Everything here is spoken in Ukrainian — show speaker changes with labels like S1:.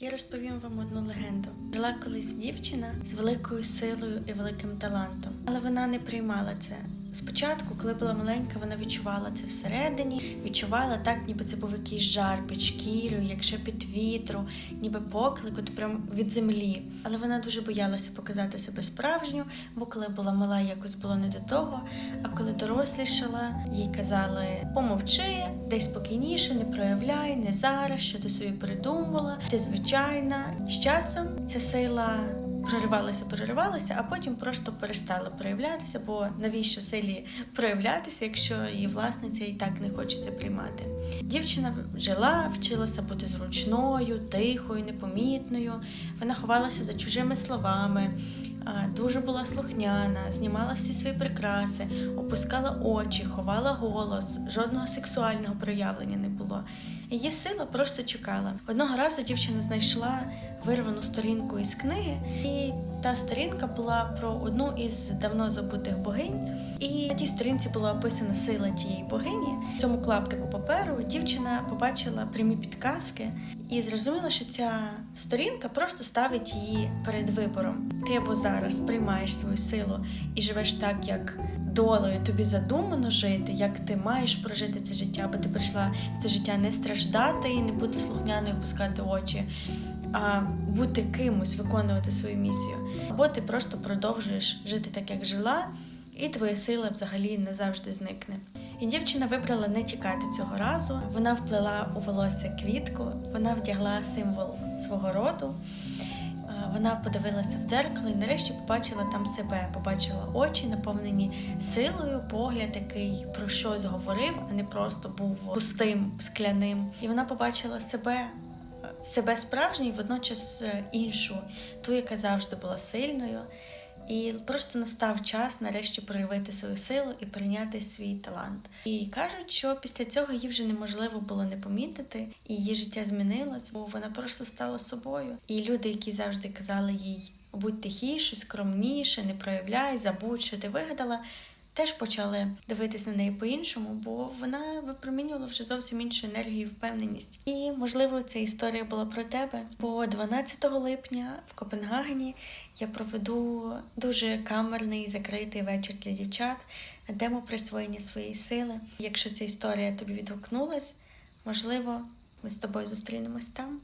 S1: Я розповім вам одну легенду. Жила колись дівчина з великою силою і великим талантом, але вона не приймала це. Спочатку, коли була маленька, вона відчувала це всередині, відчувала так, ніби це був якийсь жар під шкірою, як шепіт вітру, ніби поклик, от прям від землі. Але вона дуже боялася показати себе справжню, бо коли була мала, якось було не до того. А коли дорослішала, їй казали: помовчи, дай спокійніше, не проявляй, не зараз, що ти собі придумала, ти звичайна. З часом ця сила проривалася, проривалася, а потім просто перестала проявлятися, бо навіщо силі проявлятися, якщо її власниця і так не хоче це приймати. Дівчина жила, вчилася бути зручною, тихою, непомітною. Вона ховалася за чужими словами. Дуже була слухняна, знімала всі свої прикраси, опускала очі, ховала голос, жодного сексуального проявлення не було. Її сила просто чекала. Одного разу дівчина знайшла вирвану сторінку із книги, і та сторінка була про одну із давно забутих богинь. І на тій сторінці була описана сила тієї богині. В цьому клаптику паперу дівчина побачила прямі підказки і зрозуміла, що ця сторінка просто ставить її перед вибором. Ти або зараз приймаєш свою силу і живеш так, як долею тобі задумано жити, як ти маєш прожити це життя, бо ти прийшла в це життя не страждати і не бути слухняною, пускати очі, а бути кимось, виконувати свою місію. Або ти просто продовжуєш жити так, як жила, і твоя сила взагалі не завжди зникне. І дівчина вибрала не тікати цього разу. Вона вплела у волосся квітку, вона вдягла символ свого роду. Вона подивилася в дзеркало і нарешті побачила там себе, побачила очі, наповнені силою, погляд, який про щось говорив, а не просто був пустим, скляним. І вона побачила себе, себе справжню і водночас е, іншу, ту, яка завжди була сильною. І просто настав час нарешті проявити свою силу і прийняти свій талант. І кажуть, що після цього її вже неможливо було не помітити, і її життя змінилось, бо вона просто стала собою. І люди, які завжди казали їй будь тихіше, скромніше, не проявляй, забудь, що ти вигадала. Теж почали дивитись на неї по-іншому, бо вона випромінювала вже зовсім іншу енергію і впевненість. І можливо, ця історія була про тебе. Бо 12 липня в Копенгагені я проведу дуже камерний закритий вечір для дівчат тему присвоєння своєї сили. Якщо ця історія тобі відгукнулась, можливо, ми з тобою зустрінемось там.